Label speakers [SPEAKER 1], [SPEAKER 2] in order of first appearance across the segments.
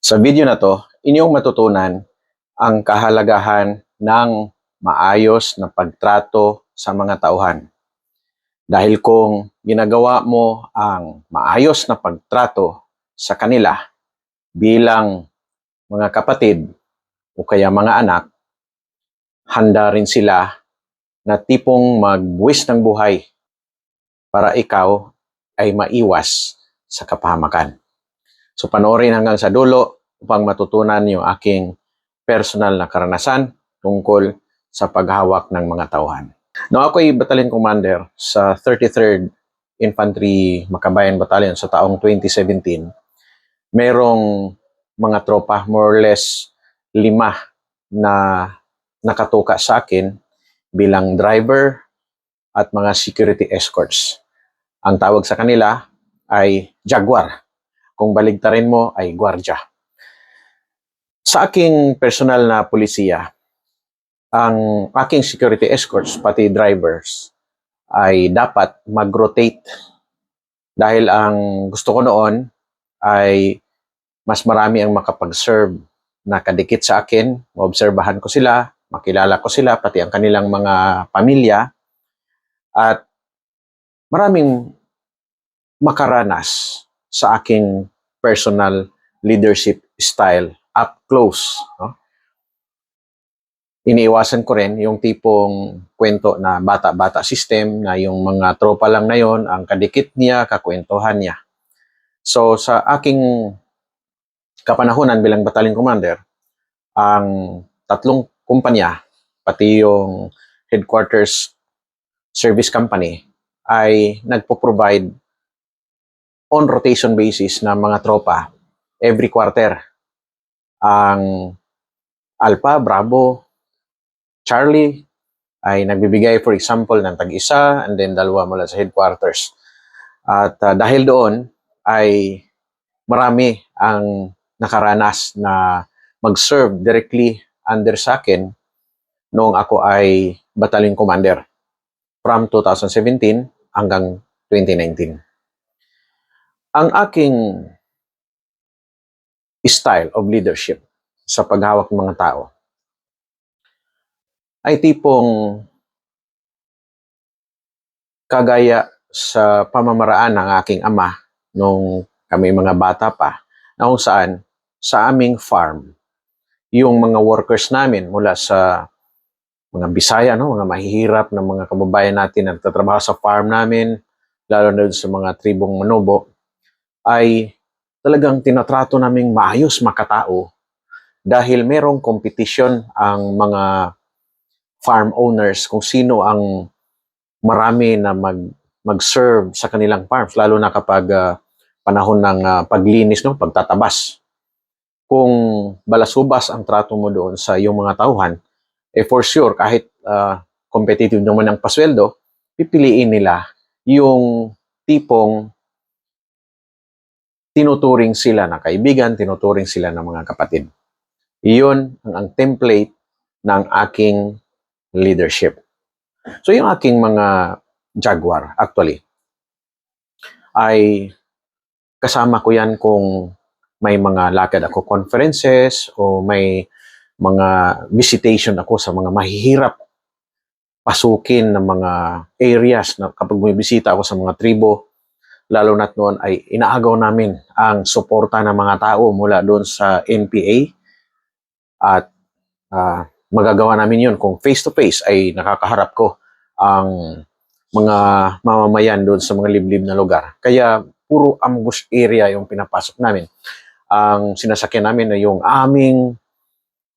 [SPEAKER 1] Sa video na to, inyong matutunan ang kahalagahan ng maayos na pagtrato sa mga tauhan. Dahil kung ginagawa mo ang maayos na pagtrato sa kanila bilang mga kapatid o kaya mga anak, handa rin sila na tipong magbuwis ng buhay para ikaw ay maiwas sa kapahamakan. So panoorin hanggang sa dulo upang matutunan yung aking personal na karanasan tungkol sa paghawak ng mga tauhan. Nung ako'y battalion commander sa 33rd Infantry Makabayan Battalion sa taong 2017, merong mga tropa, more or less lima na nakatuka sa akin bilang driver at mga security escorts. Ang tawag sa kanila ay Jaguar. Kung baligtarin mo ay gwardya. Sa aking personal na pulisiya, ang aking security escorts, pati drivers, ay dapat mag-rotate. Dahil ang gusto ko noon ay mas marami ang makapag-serve na kadikit sa akin, maobserbahan ko sila, makilala ko sila, pati ang kanilang mga pamilya, at maraming makaranas sa aking personal leadership style up close. No? Iniiwasan ko rin yung tipong kwento na bata-bata system na yung mga tropa lang na yon ang kadikit niya, kakwentuhan niya. So sa aking kapanahunan bilang battalion commander, ang tatlong kumpanya, pati yung headquarters service company, ay nagpo-provide on rotation basis ng mga tropa every quarter. Ang Alpha, Bravo, Charlie ay nagbibigay for example ng tag-isa and then dalawa mula sa headquarters. At ah, dahil doon ay marami ang nakaranas na mag-serve directly under sa akin noong ako ay battalion commander from 2017 hanggang 2019. Ang aking style of leadership sa paghawak ng mga tao ay tipong kagaya sa pamamaraan ng aking ama nung kami mga bata pa na kung saan sa aming farm yung mga workers namin mula sa mga Bisaya, no? mga mahihirap na mga kababayan natin na nagtatrabaho sa farm namin, lalo na sa mga tribong manobo, ay talagang tinatrato naming maayos makatao dahil merong competition ang mga farm owners kung sino ang marami na mag mag-serve sa kanilang farms lalo na kapag ah, panahon ng ah, paglinis no pagtatabas. Kung balasubas ang trato mo doon sa iyong mga tauhan eh for sure kahit ah, competitive naman ang pasweldo pipiliin nila yung tipong tinuturing sila na kaibigan, tinuturing sila ng mga kapatid. Iyon ang, ang template ng aking leadership. So yung aking mga Jaguar, actually, ay kasama ko yan kung may mga lakad ako conferences o may mga visitation ako sa mga mahihirap pasukin ng mga areas na kapag bumibisita ako sa mga tribo, lalo na't noon ay inaagaw namin ang suporta ng mga tao mula doon sa NPA at ah, magagawa namin yun kung face-to-face ay nakakaharap ko ang mga mamamayan doon sa mga liblib na lugar. Kaya puro ambush area yung pinapasok namin. Ang sinasakyan namin ay yung aming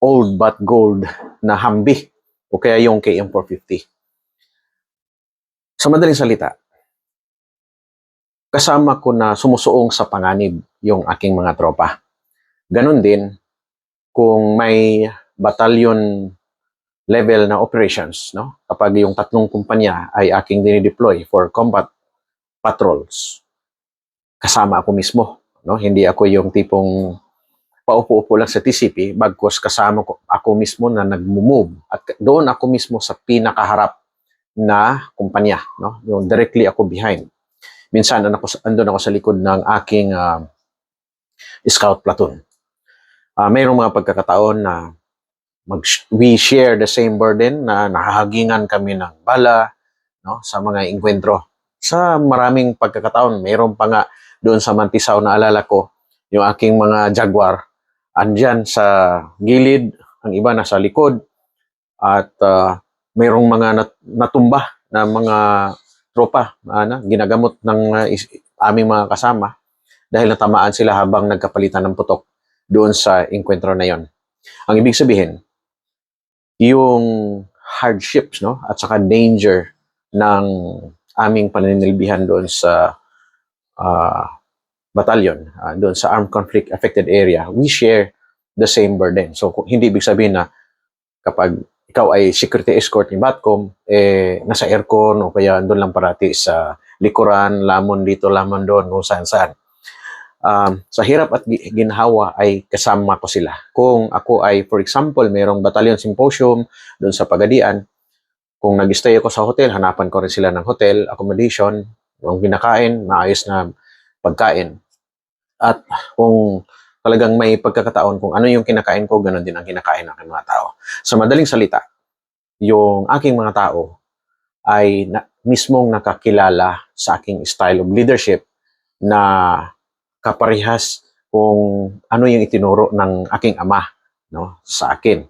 [SPEAKER 1] old but gold na Humvee o kaya yung KM450. Sa madaling salita, kasama ko na sumusuong sa panganib yung aking mga tropa. Ganon din kung may battalion level na operations, no? Kapag yung tatlong kumpanya ay aking dinideploy for combat patrols, kasama ako mismo, no? Hindi ako yung tipong paupo-upo lang sa TCP, bagkos kasama ko ako mismo na nagmo-move at doon ako mismo sa pinakaharap na kumpanya, no? Yung directly ako behind. Minsan andun ako, sa likod ng aking ah, scout platoon. Ah, mayroong mga pagkakataon na mag we share the same burden na nahahagingan kami ng bala no sa mga engkwentro. Sa maraming pagkakataon, mayroon pa nga doon sa Mantisaw na alala ko, yung aking mga Jaguar andyan sa gilid, ang iba nasa likod at ah, mayroong mga nat- natumba na mga tropa ano, ginagamot ng is- aming mga kasama dahil natamaan sila habang nagkapalitan ng putok doon sa enkwentro na yon. Ang ibig sabihin, yung hardships no at saka danger ng aming paninilbihan doon sa ah, batalyon, ah, doon sa armed conflict affected area, we share the same burden. So hindi ibig sabihin na kapag ikaw ay security escort ni Batcom, eh, nasa aircon o kaya doon lang parati sa likuran, lamon dito, lamon doon, kung saan saan. Um, sa hirap at gi- ginhawa ay kasama ko sila. Kung ako ay, for example, mayroong batalyon symposium doon sa Pagadian, kung nag-stay ako sa hotel, hanapan ko rin sila ng hotel, accommodation, yung kinakain, maayos na pagkain. At kung talagang may pagkakataon kung ano yung kinakain ko, ganun din ang kinakain ng mga tao. Sa madaling salita, yung aking mga tao ay na, mismong nakakilala sa aking style of leadership na kaparehas kung ano yung itinuro ng aking ama no sa akin.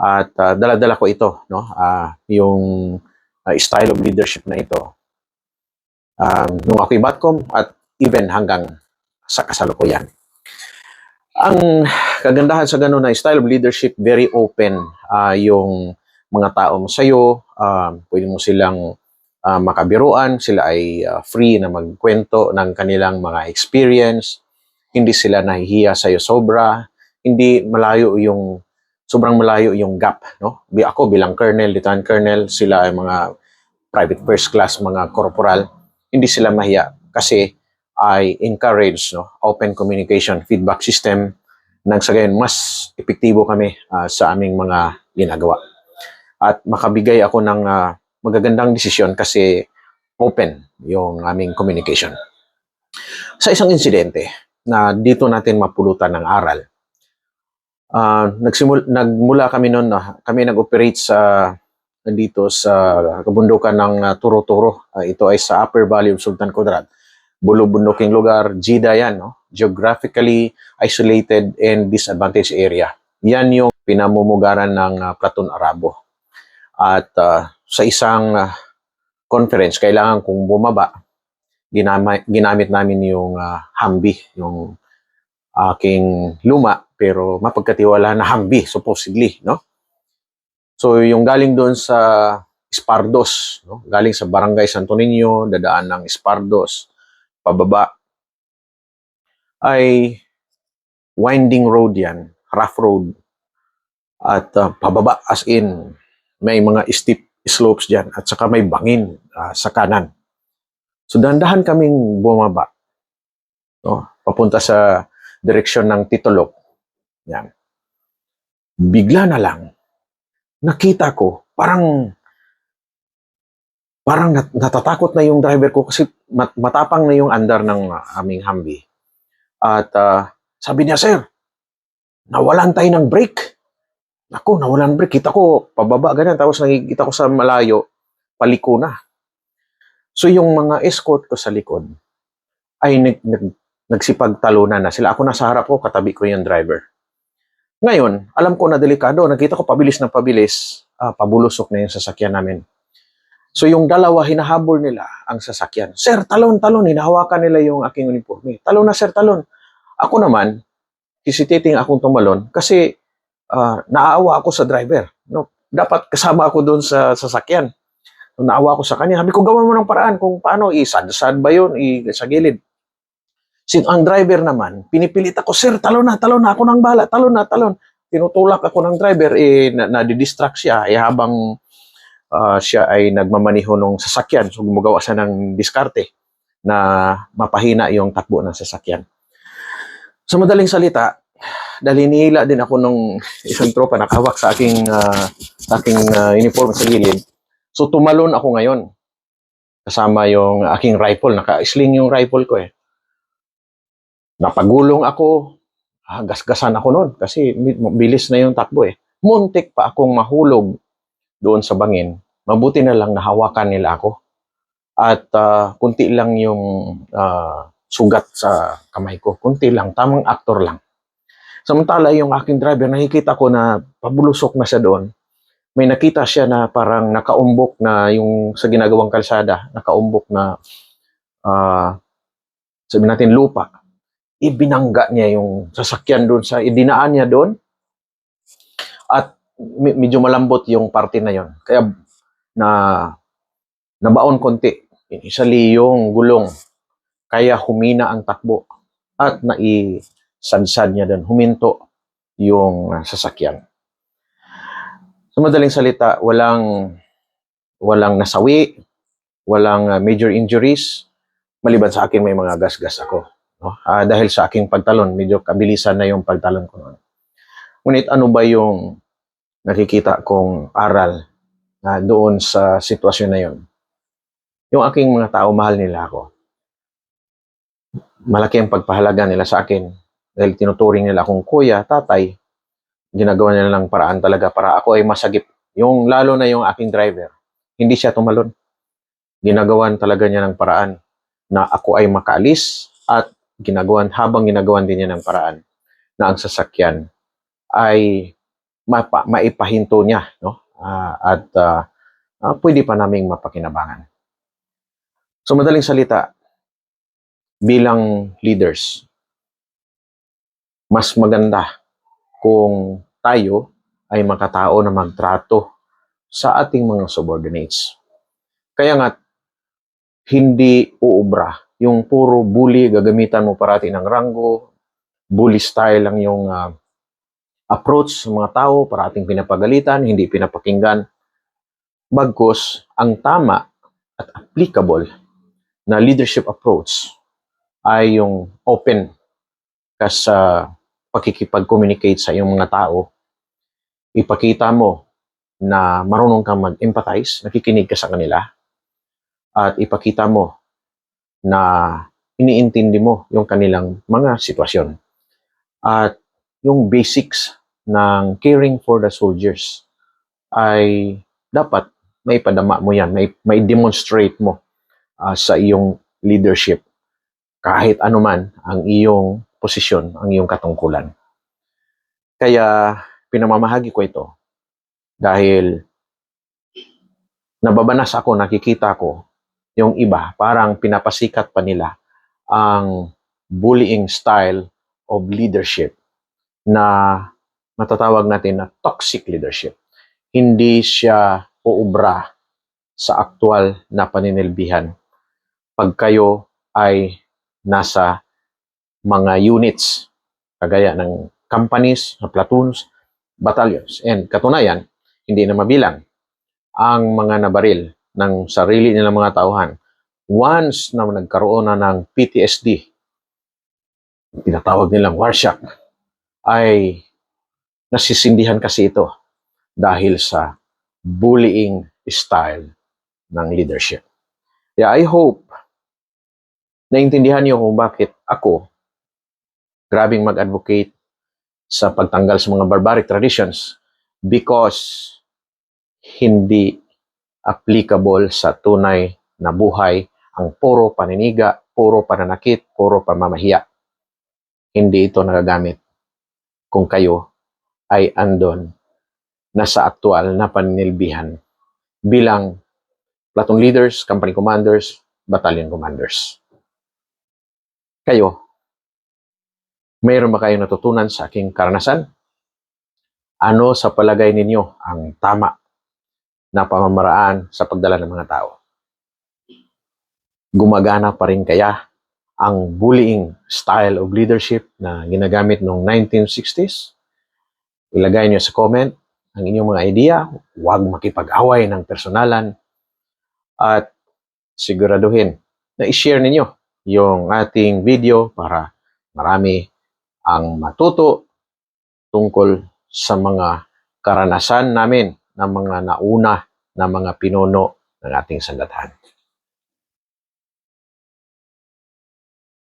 [SPEAKER 1] At ah, dala-dala ko ito no ah, yung ah, style of leadership na ito um, nung ako'y Batcom at even hanggang sa kasalukuyan. Ang kagandahan sa ganun na style of leadership, very open ah, yung mga tao mo sa'yo, ah, pwede mo silang ah, makabiruan, sila ay ah, free na magkwento ng kanilang mga experience, hindi sila nahihiya sa'yo sobra, hindi malayo yung, sobrang malayo yung gap, no? Ako bilang colonel, lieutenant colonel, sila ay mga private first class, mga corporal, hindi sila mahiya kasi I encourage no, open communication feedback system nang sa gayon mas epektibo kami ah, sa aming mga ginagawa. At makabigay ako ng ah, magagandang desisyon kasi open yung aming communication. Sa isang insidente na dito natin mapulutan ng aral, ah, nagsimul nagmula kami noon na kami nag-operate sa dito sa kabundukan ng ah, Turo-Turo. Ah, ito ay sa Upper Valley of Sultan Kudarat bulubunduking lugar, Jida yan, no? geographically isolated and disadvantaged area. Yan yung pinamumugaran ng uh, Platon Arabo. At uh, sa isang uh, conference, kailangan kung bumaba, ginamit, ginamit namin yung uh, Humvee, yung aking luma, pero mapagkatiwala na Humvee, supposedly, no? So, yung galing doon sa Espardos, no? galing sa Barangay Santo Niño, dadaan ng Espardos, pababa ay winding road yan, rough road. At uh, pababa as in may mga steep slopes diyan at saka may bangin uh, sa kanan. So dahan-dahan kaming bumaba. No, papunta sa direksyon ng Titolok. Yan. Bigla na lang nakita ko parang parang nat- natatakot na yung driver ko kasi mat- matapang na yung andar ng uh, aming Humvee. At uh, sabi niya, sir, nawalan tayo ng brake. Ako, nawalan ng brake. Kita ko, pababa, ganyan. Tapos nakikita ko sa malayo, paliko na. So yung mga escort ko sa likod ay nag, nag, nagsipagtalunan na sila. Ako nasa harap ko, katabi ko yung driver. Ngayon, alam ko na delikado. Nakita ko pabilis na pabilis, ah, pabulusok na yung sasakyan namin. So yung dalawa, hinahabol nila ang sasakyan. Sir, talon, talon. Hinahawakan nila yung aking uniforme. Talon na, sir, talon. Ako naman, hesitating akong tumalon kasi ah, naaawa ako sa driver. No? Dapat kasama ako doon sa sasakyan. So, naawa ako sa kanya. Sabi ko, gawan mo ng paraan kung paano, isad-sad ba yun, i- sa gilid. Sin ang driver naman, pinipilit ako, sir, talon na, talon na, ako nang bala, talon na, talon. Tinutulak ako ng driver, eh, na, nadidistract siya, eh, habang ah, siya ay nagmamaniho ng sasakyan. So, gumagawa siya ng diskarte na mapahina yung takbo ng sasakyan. Sa madaling salita, dahil hinihila din ako nung isang tropa nakahawak sa aking ah, sa aking ah, uniform sa gilid. So tumalon ako ngayon. Kasama yung aking rifle, naka-sling yung rifle ko eh. Napagulong ako ah, gasgasan ako noon kasi bilis na yung takbo eh. Muntik pa akong mahulog doon sa bangin. Mabuti na lang nahawakan nila ako. At ah, kunti lang yung ah, sugat sa kamay ko. Kunti lang, tamang aktor lang. Samantala yung aking driver, nakikita ko na pabulusok na siya doon. May nakita siya na parang nakaumbok na yung sa ginagawang kalsada, nakaumbok na ah sabi natin lupa. Ibinangga niya yung sasakyan doon sa idinaan niya doon. At medyo malambot yung parte na yon. Kaya na nabaon konti. Isali yung gulong. Kaya humina ang takbo at naisadsad niya doon. Huminto yung sasakyan. Sa madaling salita, walang walang nasawi, walang ah, major injuries, maliban sa akin may mga gasgas ako. No? Ah, dahil sa aking pagtalon, medyo kabilisan na yung pagtalon ko noon. Ngunit ano ba yung nakikita kong aral na doon sa sitwasyon na yon? Yung aking mga tao, mahal nila ako. Malaki ang pagpahalaga nila sa akin dahil tinuturing nila akong kuya, tatay, ginagawa nila ng paraan talaga para ako ay masagip. Yung lalo na yung aking driver, hindi siya tumalon. Ginagawan talaga niya ng paraan na ako ay makaalis at ginagawan habang ginagawan din niya ng paraan na ang sasakyan ay mapa, maipahinto niya no? Ah, at ah, ah, pwede pa naming mapakinabangan. So madaling salita bilang leaders mas maganda kung tayo ay makatao na magtrato sa ating mga subordinates. Kaya nga hindi uubra yung puro bully, gagamitan mo parati ng ranggo, bully style lang yung ah, approach sa mga tao, parating pinapagalitan, hindi pinapakinggan. Bagkus, ang tama at applicable na leadership approach ay yung open ka sa pakikipag-communicate sa iyong mga tao. Ipakita mo na marunong kang mag-empathize, nakikinig ka sa kanila, at ipakita mo na iniintindi mo yung kanilang mga sitwasyon. At yung basics ng caring for the soldiers ay dapat may padama mo yan, may, may demonstrate mo ah, sa iyong leadership kahit anuman ang iyong posisyon, ang iyong katungkulan. Kaya pinamamahagi ko ito dahil nababanas ako, nakikita ko yung iba, parang pinapasikat pa nila ang bullying style of leadership na matatawag natin na toxic leadership. Hindi siya uubra sa aktual na paninilbihan pag kayo ay nasa mga units kagaya ng companies, platoons, battalions. And katunayan, hindi na mabilang ang mga nabaril ng sarili nilang mga tauhan. Once na nagkaroon na ng PTSD, tinatawag nilang war shock, ay nasisindihan kasi ito dahil sa bullying style ng leadership. Yeah, I hope naintindihan niyo kung bakit ako grabing mag-advocate sa pagtanggal sa mga barbaric traditions because hindi applicable sa tunay na buhay ang puro paniniga, puro pananakit, puro pamamahiya. Hindi ito nagagamit kung kayo ay andon na sa aktual na paninilbihan bilang platoon leaders, company commanders, battalion commanders. Kayo, mayroon ba kayong natutunan sa aking karanasan? Ano sa palagay ninyo ang tama na pamamaraan sa pagdala ng mga tao? Gumagana pa rin kaya ang bullying style of leadership na ginagamit noong 1960s? Ilagay niyo sa comment ang inyong mga idea. Huwag makipag-away ng personalan. At siguraduhin na i-share ninyo yung ating video para marami ang matuto tungkol sa mga karanasan namin ng mga nauna na mga pinuno ng ating sandathan.